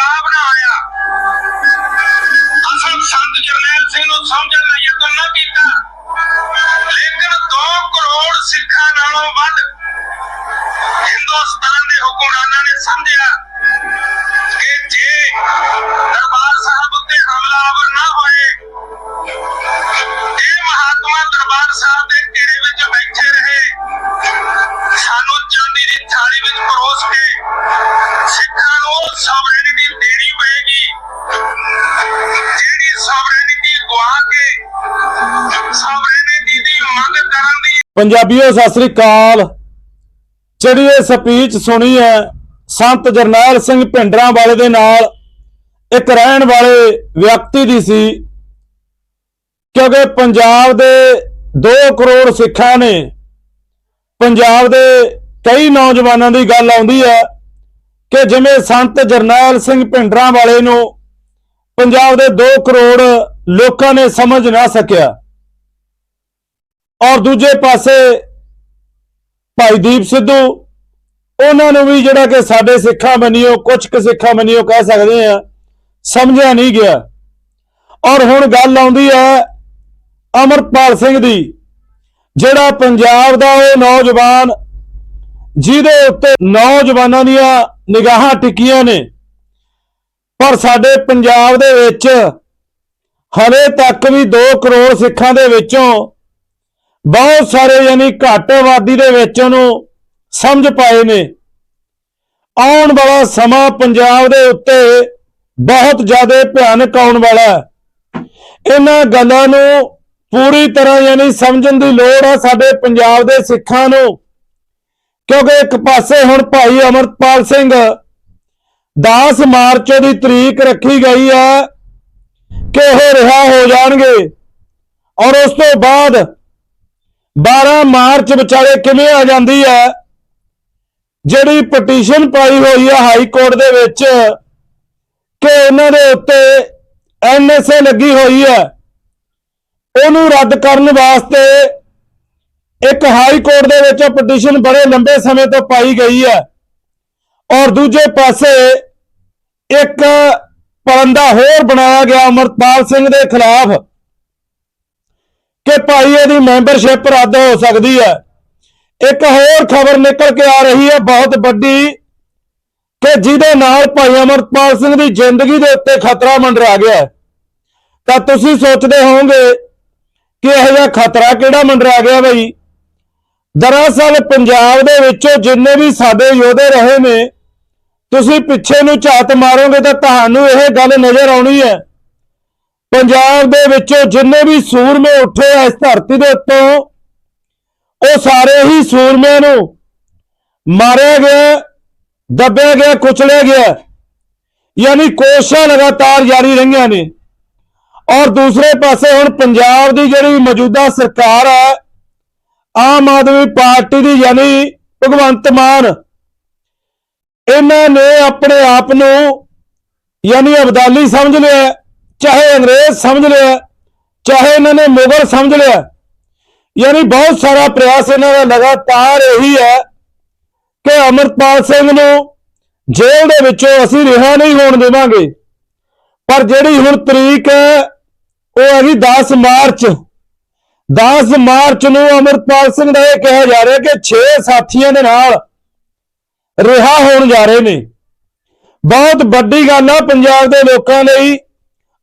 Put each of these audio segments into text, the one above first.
palabra ਪੰਜਾਬੀਓ, Sat Sri ਅਕਾਲ। ਜਿਹੜੀ ਇਹ speech ਸੁਣੀ ਹੈ, ਸੰਤ ਜਰਨੈਲ ਸਿੰਘ ਭਿੰਡਰਾਂ ਵਾਲੇ ਦੇ ਨਾਲ, ਇੱਕ ਰਹਿਣ ਵਾਲੇ ਵਿਅਕਤੀ ਦੀ ਸੀ, ਕਿਉਂਕਿ ਪੰਜਾਬ ਦੇ 2 ਕਰੋੜ ਸਿੱਖਾਂ ਨੇ, ਪੰਜਾਬ ਦੇ ਕਈ ਨੌਜਵਾਨਾਂ ਦੀ ਗੱਲ ਆਉਂਦੀ ਹੈ ਕਿ ਜਿਵੇਂ ਸੰਤ ਜਰਨੈਲ ਸਿੰਘ ਭਿੰਡਰਾਂ ਵਾਲੇ ਨੂੰ ਪੰਜਾਬ ਦੇ 2 ਕਰੋੜ ਲੋਕਾਂ ਨੇ ਸਮਝ ਨਾ ਸਕਿਆ। ਔਰ ਦੂਜੇ ਪਾਸੇ ਭਾਈ ਦੀਪ ਸਿੱਧੂ, ਉਹਨਾਂ ਨੂੰ ਵੀ ਜਿਹੜਾ ਕਿ ਸਾਡੇ ਸਿੱਖਾਂ ਮੰਨਿਓ ਕੁਝ ਕੁ ਸਿੱਖਾਂ ਮੰਨਿਓ ਕਹਿ ਸਕਦੇ ਆ, ਸਮਝਿਆ ਨਹੀਂ ਗਿਆ। ਔਰ ਹੁਣ ਗੱਲ ਆਉਂਦੀ ਹੈ ਅਮਰਪਾਲ ਸਿੰਘ ਦੀ, ਜਿਹੜਾ ਪੰਜਾਬ ਦਾ ਉਹ ਨੌਜਵਾਨ, ਜਿਹਦੇ ਉੱਤੇ ਨੌਜਵਾਨਾਂ ਦੀਆਂ ਨਿਗਾਹਾਂ ਟਿਕੀਆਂ ਨੇ, ਪਰ ਸਾਡੇ ਪੰਜਾਬ ਦੇ ਵਿੱਚ ਹਲੇ ਤੱਕ ਵੀ 2 ਕਰੋੜ ਸਿੱਖਾਂ ਦੇ ਵਿੱਚੋਂ ਬਹੁਤ ਸਾਰੇ ਯਾਨੀ ਘੱਟ ਆਬਾਦੀ ਦੇ ਵਿੱਚ ਉਹਨੂੰ ਸਮਝ ਪਾਏ ਨੇ। ਆਉਣ ਵਾਲਾ ਸਮਾਂ ਪੰਜਾਬ ਦੇ ਉੱਤੇ ਬਹੁਤ ਜ਼ਿਆਦਾ ਭਿਆਨਕ ਆਉਣ ਵਾਲਾ ਹੈ। ਇਹਨਾਂ ਗੱਲਾਂ ਨੂੰ ਪੂਰੀ ਤਰ੍ਹਾਂ ਯਾਨੀ ਸਮਝਣ ਦੀ ਲੋੜ ਹੈ ਸਾਡੇ ਪੰਜਾਬ ਦੇ ਸਿੱਖਾਂ ਨੂੰ। ਕਿਉਂਕਿ ਇੱਕ ਪਾਸੇ ਹੁਣ ਭਾਈ ਅਮਰਪਾਲ ਸਿੰਘ 10 ਮਾਰਚ ਦੀ ਤਰੀਕ ਰੱਖੀ ਗਈ ਹੈ ਕਿ ਉਹ ਰਿਹਾ ਹੋ ਜਾਣਗੇ। ਔਰ ਉਸ ਤੋਂ ਬਾਅਦ 12 ਮਾਰਚ ਵਿਚਾਲੇ ਕਿਵੇਂ ਆ ਜਾਂਦੀ ਹੈ? ਜਿਹੜੀ ਪਟੀਸ਼ਨ ਪਾਈ ਹੋਈ ਹੈ ਹਾਈ ਕੋਰਟ ਦੇ ਵਿੱਚ ਕਿ ਉਹਨਾਂ ਦੇ ਉੱਤੇ ਐਨਐਸਏ ਲੱਗੀ ਹੋਈ ਹੈ। ਉਹਨੂੰ ਰੱਦ ਕਰਨ ਵਾਸਤੇ ਇੱਕ ਹਾਈ ਕੋਰਟ ਦੇ ਵਿੱਚ ਪਟੀਸ਼ਨ ਬੜੇ ਲੰਬੇ ਸਮੇਂ ਤੋਂ ਪਾਈ ਗਈ ਹੈ। ਔਰ ਦੂਜੇ ਪਾਸੇ ਇੱਕ ਪਰੰਦਾ ਹੋਰ ਬਣਾਇਆ ਗਿਆ ਅਮਰਪਾਲ ਸਿੰਘ ਦੇ ਖਿਲਾਫ। ਕਿ ਭਾਈ ਇਹਦੀ ਮੈਂਬਰਸ਼ਿਪ ਰੱਦ ਹੋ ਸਕਦੀ ਹੈ। ਇੱਕ ਹੋਰ ਖਬਰ ਨਿਕਲ ਕੇ ਆ ਰਹੀ ਹੈ, ਬਹੁਤ ਵੱਡੀ, ਕਿ ਜਿਹਦੇ ਨਾਲ ਭਾਈ ਅਮਰਪਾਲ ਸਿੰਘ ਦੀ ਜ਼ਿੰਦਗੀ ਦੇ ਉੱਤੇ ਖਤਰਾ ਮੰਡਰਾ ਗਿਆ ਤਾਂ ਤੁਸੀਂ ਸੋਚਦੇ ਹੋਵੋਗੇ ਕਿ ਇਹ ਜਿਹਾ ਖਤਰਾ ਕਿਹੜਾ ਮੰਡਰਾ ਗਿਆ ਬਈ? ਦਰਅਸਲ ਪੰਜਾਬ ਦੇ ਵਿੱਚੋਂ ਜਿੰਨੇ ਵੀ ਸਾਡੇ ਯੋਧੇ ਰਹੇ ਨੇ, ਤੁਸੀਂ ਪਿੱਛੇ ਨੂੰ ਝਾਤ ਮਾਰੋਗੇ ਤਾਂ ਤੁਹਾਨੂੰ ਇਹ ਗੱਲ ਨਜ਼ਰ ਆਉਣੀ ਹੈ। ਪੰਜਾਬ ਦੇ ਵਿੱਚੋਂ ਜਿੰਨੇ ਵੀ ਸੂਰਮੇ ਉੱਠੇ ਆ ਇਸ ਧਰਤੀ ਦੇ ਉੱਤੋਂ, ਉਹ ਸਾਰੇ ਹੀ ਸੂਰਮਿਆਂ ਨੂੰ ਮਾਰਿਆ ਗਿਆ, ਦੱਬਿਆ ਗਿਆ, ਕੁਚਲਿਆ ਗਿਆ। ਯਾਨੀ ਕੋਸ਼ਿਸ਼ਾਂ ਲਗਾਤਾਰ ਜਾਰੀ ਰਹੀਆਂ ਨੇ। ਔਰ ਦੂਸਰੇ ਪਾਸੇ ਹੁਣ ਪੰਜਾਬ ਦੀ ਜਿਹੜੀ ਮੌਜੂਦਾ ਸਰਕਾਰ ਹੈ ਆਮ ਆਦਮੀ ਪਾਰਟੀ ਦੀ, ਯਾਨੀ ਭਗਵੰਤ ਮਾਨ, ਇਹਨਾਂ ਨੇ ਆਪਣੇ ਆਪ ਨੂੰ ਯਾਨੀ ਅਬਦਾਲੀ ਸਮਝ ਲਿਆ। ਚਾਹੇ ਅੰਗਰੇਜ਼ ਸਮਝ ਲਿਆ, ਚਾਹੇ ਇਹਨਾਂ ਨੇ ਮੁਗਲ ਸਮਝ ਲਿਆ, ਯਾਨੀ ਬਹੁਤ ਸਾਰਾ ਪ੍ਰਯਾਸ ਇਹਨਾਂ ਦਾ ਲਗਾਤਾਰ ਇਹੀ ਹੈ ਕਿ ਅਮਰਪਾਲ ਸਿੰਘ ਨੂੰ ਜੇਲ੍ਹ ਦੇ ਵਿੱਚੋਂ ਅਸੀਂ ਰਿਹਾ ਨਹੀਂ ਹੋਣ ਦੇਵਾਂਗੇ। ਪਰ ਜਿਹੜੀ ਹੁਣ ਤਰੀਕ ਹੈ, ਉਹ ਹੈਗੀ 10 ਮਾਰਚ। 10 ਮਾਰਚ ਨੂੰ ਅਮਰਪਾਲ ਸਿੰਘ ਦਾ ਇਹ ਕਿਹਾ ਜਾ ਰਿਹਾ ਕਿ 6 ਸਾਥੀਆਂ ਦੇ ਨਾਲ ਰਿਹਾ ਹੋਣ ਜਾ ਰਹੇ ਨੇ। ਬਹੁਤ ਵੱਡੀ ਗੱਲ ਆ ਪੰਜਾਬ ਦੇ ਲੋਕਾਂ ਲਈ।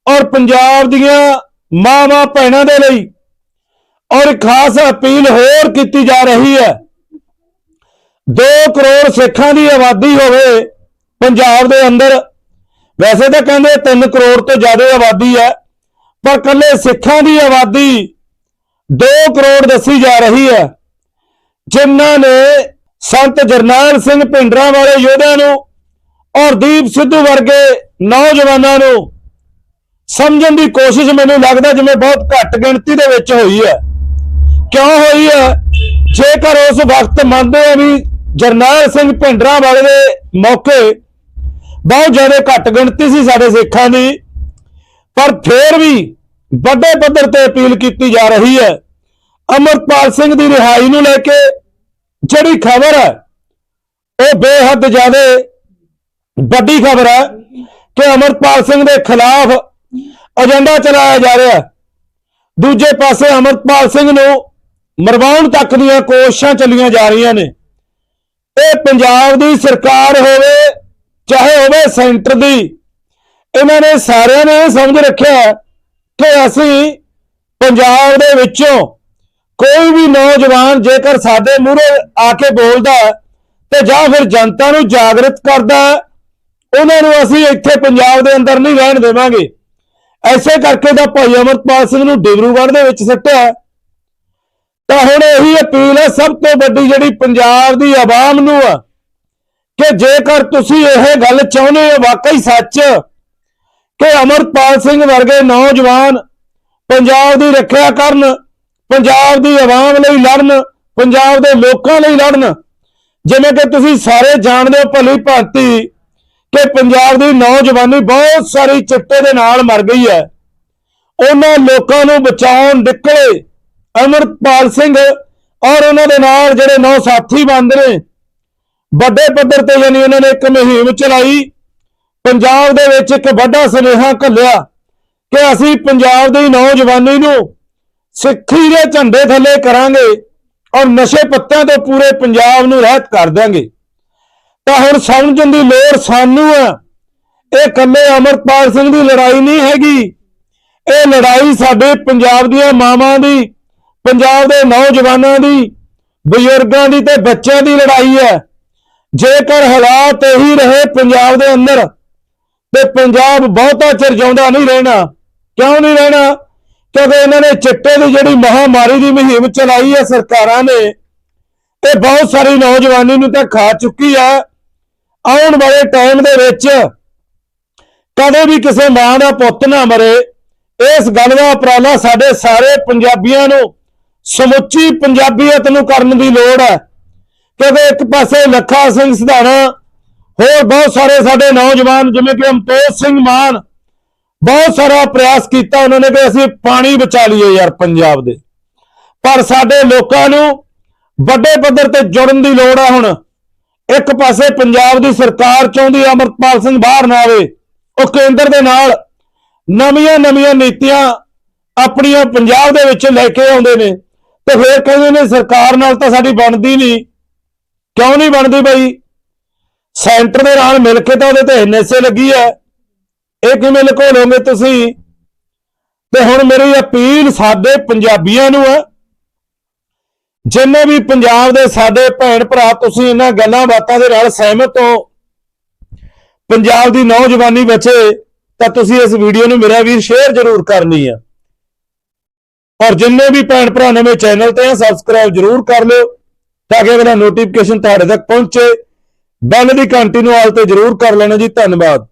ਔਰ ਪੰਜਾਬ ਦੀਆਂ ਮਾਵਾਂ ਭੈਣਾਂ ਦੇ ਲਈ ਔਰ ਇੱਕ ਖਾਸ ਅਪੀਲ ਹੋਰ ਕੀਤੀ ਜਾ ਰਹੀ ਹੈ। 2 ਕਰੋੜ ਸਿੱਖਾਂ ਦੀ ਆਬਾਦੀ ਹੋਵੇ ਪੰਜਾਬ ਦੇ ਅੰਦਰ, ਵੈਸੇ ਤਾਂ ਕਹਿੰਦੇ 3 ਕਰੋੜ ਤੋਂ ਜ਼ਿਆਦਾ ਆਬਾਦੀ ਹੈ, ਪਰ ਕੱਲੇ ਸਿੱਖਾਂ ਦੀ ਆਬਾਦੀ 2 ਕਰੋੜ ਦੱਸੀ ਜਾ ਰਹੀ ਹੈ, ਜਿਨ੍ਹਾਂ ਨੇ ਸੰਤ ਜਰਨੈਲ ਸਿੰਘ ਭਿੰਡਰਾਂ ਵਾਲੇ ਯੋਧਿਆਂ ਨੂੰ ਔਰ ਦੀਪ ਸਿੱਧੂ ਵਰਗੇ ਨੌਜਵਾਨਾਂ ਨੂੰ ਸਮਝਣ ਦੀ ਕੋਸ਼ਿਸ਼ ਮੈਨੂੰ ਲੱਗਦਾ ਜਿਵੇਂ ਬਹੁਤ ਘੱਟ ਗਿਣਤੀ ਦੇ ਵਿੱਚ ਹੋਈ ਹੈ। ਕਿਉਂ ਹੋਈ ਹੈ? ਜੇਕਰ ਉਸ ਵਕਤ ਮੰਨਦੇ ਆ ਵੀ ਜਰਨੈਲ ਸਿੰਘ ਭਿੰਡਰਾਂ ਵਾਲੇ ਦੇ ਮੌਕੇ ਬਹੁਤ ਜ਼ਿਆਦਾ ਘੱਟ ਗਿਣਤੀ ਸੀ ਸਾਡੇ ਸਿੱਖਾਂ ਦੀ, ਪਰ ਫਿਰ ਵੀ ਵੱਡੇ ਪੱਧਰ ਤੇ ਅਪੀਲ ਕੀਤੀ ਜਾ ਰਹੀ ਹੈ। ਅਮਰਪਾਲ ਸਿੰਘ ਦੀ ਰਿਹਾਈ ਨੂੰ ਲੈ ਕੇ ਜਿਹੜੀ ਖਬਰ ਹੈ, ਉਹ ਬੇਹੱਦ ਜ਼ਿਆਦਾ ਵੱਡੀ ਖਬਰ ਹੈ ਕਿ ਅਮਰਪਾਲ ਸਿੰਘ ਦੇ ਖਿਲਾਫ ਏਜੰਡਾ ਚਲਾਇਆ ਜਾ ਰਿਹਾ ਦੂਜੇ ਪਾਸੇ ਅਮਰਪਾਲ ਸਿੰਘ ਨੂੰ ਮਰਵਾਉਣ ਤੱਕ ਦੀਆਂ ਕੋਸ਼ਿਸ਼ਾਂ ਚੱਲੀਆਂ ਜਾ ਰਹੀਆਂ ਨੇ। ਇਹ ਪੰਜਾਬ ਦੀ ਸਰਕਾਰ ਹੋਵੇ ਚਾਹੇ ਹੋਵੇ ਸੈਂਟਰ ਦੀ ਇਹਨਾਂ ਨੇ ਸਾਰਿਆਂ ਨੇ ਇਹ ਸਮਝ ਰੱਖਿਆ ਕਿ ਅਸੀਂ ਪੰਜਾਬ ਦੇ ਵਿੱਚੋਂ ਕੋਈ ਵੀ ਨੌਜਵਾਨ ਜੇਕਰ ਸਾਡੇ ਮੂਹਰੇ ਆ ਕੇ ਬੋਲਦਾ ਹੈ, ਤੇ ਜਾਂ ਫਿਰ ਜਨਤਾ ਨੂੰ ਜਾਗਰਤ ਕਰਦਾ ਉਹਨਾਂ ਨੂੰ ਅਸੀਂ ਇੱਥੇ ਪੰਜਾਬ ਦੇ ਅੰਦਰ ਨਹੀਂ ਰਹਿਣ ਦੇਵਾਂਗੇ। ਐਸੇ ਕਰਕੇ ਤਾਂ ਭਾਈ ਅਮਰਪਾਲ ਸਿੰਘ ਨੂੰ ਡਿਬਰੂਗੜ੍ਹ ਦੇ ਵਿੱਚ ਸੱਟਿਆ। ਤਾਂ ਹੁਣ ਇਹੀ ਅਪੀਲ ਹੈ, ਸਭ ਤੋਂ ਵੱਡੀ ਜਿਹੜੀ ਪੰਜਾਬ ਦੀ ਆਵਾਮ ਨੂੰ ਆ, ਕਿ ਜੇਕਰ ਤੁਸੀਂ ਇਹ ਗੱਲ ਚਾਹੁੰਦੇ ਹੋ, ਵਾਕਈ ਸੱਚ, ਕਿ ਅਮਰਪਾਲ ਸਿੰਘ ਵਰਗੇ ਨੌਜਵਾਨ ਪੰਜਾਬ ਦੀ ਰੱਖਿਆ ਕਰਨ, ਪੰਜਾਬ ਦੀ ਆਵਾਮ ਲਈ ਲੜਨ, ਪੰਜਾਬ ਦੇ ਲੋਕਾਂ ਲਈ ਲੜਨ, ਜਿਵੇਂ ਕਿ ਤੁਸੀਂ ਸਾਰੇ ਜਾਣਦੇ ਹੋ ਭਲੀ ਭਾਂਤੀ ਕਿ ਪੰਜਾਬ ਦੀ ਨੌਜਵਾਨੀ ਬਹੁਤ ਸਾਰੀ ਚਿੱਟੇ ਦੇ ਨਾਲ ਮਰ ਗਈ ਹੈ। ਉਹਨਾਂ ਲੋਕਾਂ ਨੂੰ ਬਚਾਉਣ ਨਿਕਲੇ ਅਮਰਪਾਲ ਸਿੰਘ ਔਰ ਉਹਨਾਂ ਦੇ ਨਾਲ ਜਿਹੜੇ ਨੌ ਸਾਥੀ ਬੰਦ ਨੇ, ਵੱਡੇ ਪੱਧਰ ਤੇ ਯਾਨੀ ਉਹਨਾਂ ਨੇ ਇੱਕ ਮੁਹਿੰਮ ਚਲਾਈ, ਪੰਜਾਬ ਦੇ ਵਿੱਚ ਇੱਕ ਵੱਡਾ ਸੁਨੇਹਾ ਘੱਲਿਆ ਕਿ ਅਸੀਂ ਪੰਜਾਬ ਦੀ ਨੌਜਵਾਨੀ ਨੂੰ ਸਿੱਖੀ ਦੇ ਝੰਡੇ ਥੱਲੇ ਕਰਾਂਗੇ ਔਰ ਨਸ਼ੇ ਪੱਤਿਆਂ ਤੋਂ ਪੂਰੇ ਪੰਜਾਬ ਨੂੰ ਰਹਿਤ ਕਰ ਦਿਆਂਗੇ। ਤਾਂ ਹੁਣ ਸਮਝਣ ਦੀ ਲੋੜ ਸਾਨੂੰ ਆ। ਇਹ ਕੱਲੇ ਅਮਰਪਾਲ ਸਿੰਘ ਦੀ ਲੜਾਈ ਨਹੀਂ ਹੈਗੀ। ਇਹ ਲੜਾਈ ਸਾਡੇ ਪੰਜਾਬ ਦੀਆਂ ਮਾਵਾਂ ਦੀ, ਪੰਜਾਬ ਦੇ ਨੌਜਵਾਨਾਂ ਦੀ, ਬਜ਼ੁਰਗਾਂ ਦੀ ਤੇ ਬੱਚਿਆਂ ਦੀ ਲੜਾਈ ਹੈ ਜੇਕਰ ਹਾਲਾਤ ਇਹੀ ਰਹੇ ਪੰਜਾਬ ਦੇ ਅੰਦਰ, ਤੇ ਪੰਜਾਬ ਬਹੁਤਾ ਚਿਰ ਜਿਉਂਦਾ ਨਹੀਂ ਰਹਿਣਾ। ਕਿਉਂ ਨਹੀਂ ਰਹਿਣਾ? ਕਿਉਂਕਿ ਇਹਨਾਂ ਨੇ ਚਿੱਟੇ ਦੀ ਜਿਹੜੀ ਮਹਾਮਾਰੀ ਦੀ ਮੁਹਿੰਮ ਚਲਾਈ ਹੈ ਸਰਕਾਰਾਂ ਨੇ, ਇਹ ਬਹੁਤ ਸਾਰੀ ਨੌਜਵਾਨੀ ਨੂੰ ਤਾਂ ਖਾ ਚੁੱਕੀ ਹੈ ਆਉਣ ਵਾਲੇ ਟਾਈਮ ਦੇ ਵਿੱਚ ਕਦੇ ਵੀ ਕਿਸੇ ਮਾਂ ਦਾ ਪੁੱਤ ਨਾ ਮਰੇ। ਇਸ ਗੱਲ ਦਾ ਉਪਰਾਲਾ ਸਾਡੇ ਸਾਰੇ ਪੰਜਾਬੀਆਂ ਨੂੰ, ਸਮੁੱਚੀ ਪੰਜਾਬੀਅਤ ਨੂੰ ਕਰਨ ਦੀ ਲੋੜ ਹੈ। ਕਿਉਂਕਿ ਇੱਕ ਪਾਸੇ ਲੱਖਾ ਸਿੰਘ ਸਿਧਾਣਾ, ਹੋਰ ਬਹੁਤ ਸਾਰੇ ਸਾਡੇ ਨੌਜਵਾਨ, ਜਿਵੇਂ ਕਿ ਅਮਤੋਜ ਸਿੰਘ ਮਾਨ, ਬਹੁਤ ਸਾਰਾ ਪ੍ਰਯਾਸ ਕੀਤਾ ਉਹਨਾਂ ਨੇ ਕਿ ਅਸੀਂ ਪਾਣੀ ਬਚਾ ਲਈਏ ਯਾਰ ਪੰਜਾਬ ਦੇ। ਪਰ ਸਾਡੇ ਲੋਕਾਂ ਨੂੰ ਵੱਡੇ ਪੱਧਰ ਤੇ ਜੁੜਨ ਦੀ ਲੋੜ ਹੈ ਹੁਣ। ਇੱਕ ਪਾਸੇ ਪੰਜਾਬ ਦੀ ਸਰਕਾਰ ਚਾਹੁੰਦੀ ਹੈ ਅਮਰਪਾਲ ਸਿੰਘ ਬਾਹਰ ਨਾ ਆਵੇ, ਉਹ ਕੇਂਦਰ ਦੇ ਨਾਲ ਨਵੀਆਂ ਨਵੀਆਂ ਨੀਤੀਆਂ ਆਪਣੀਆਂ ਪੰਜਾਬ ਦੇ ਵਿੱਚ ਲੈ ਕੇ ਆਉਂਦੇ ਨੇ, ਤੇ ਫਿਰ ਕਹਿੰਦੇ ਨੇ ਸਰਕਾਰ ਨਾਲ ਤਾਂ ਸਾਡੀ ਬਣਦੀ ਨਹੀਂ। ਕਿਉਂ ਨਹੀਂ ਬਣਦੀ ਬਈ? ਸੈਂਟਰ ਦੇ ਨਾਲ ਮਿਲ ਕੇ ਤਾਂ ਉਹਦੇ ਤੇ ਐਨਐਸਏ ਲੱਗੀ ਹੈ ਇਹ ਕਿਵੇਂ ਲੁਕੋਲੋਗੇ ਤੁਸੀਂ? ਤੇ ਹੁਣ ਮੇਰੀ ਅਪੀਲ ਸਾਡੇ ਪੰਜਾਬੀਆਂ ਨੂੰ ਹੈ ਜਿੰਨੇ ਵੀ ਪੰਜਾਬ ਦੇ ਸਾਡੇ ਭੈਣ ਭਰਾ, ਤੁਸੀਂ ਇਹਨਾਂ ਗੱਲਾਂ ਬਾਤਾਂ ਦੇ ਨਾਲ ਸਹਿਮਤ ਹੋ। ਪੰਜਾਬ ਦੀ ਨੌਜਵਾਨੀ ਬਚੇ, ਤਾਂ ਤੁਸੀਂ ਇਸ ਵੀਡੀਓ ਨੂੰ ਮੇਰਾ ਵੀਰ ਸ਼ੇਅਰ ਜ਼ਰੂਰ ਕਰਨੀ ਆ। ਔਰ ਜਿੰਨੇ ਵੀ ਭੈਣ ਭਰਾ ਨੇ ਮੇਰੇ ਚੈਨਲ ਤੇ ਆ ਸਬਸਕ੍ਰਾਈਬ ਜ਼ਰੂਰ ਕਰ ਲਿਓ, ਤਾਂ ਕਿ ਮੇਰਾ ਨੋਟੀਫਿਕੇਸ਼ਨ ਤੁਹਾਡੇ ਤੱਕ ਪਹੁੰਚੇ। ਬੈਲ ਦੀ ਘੰਟੀ ਨੂੰ ਆਲ ਤੇ ਜ਼ਰੂਰ ਕਰ ਲੈਣਾ ਜੀ, ਧੰਨਵਾਦ।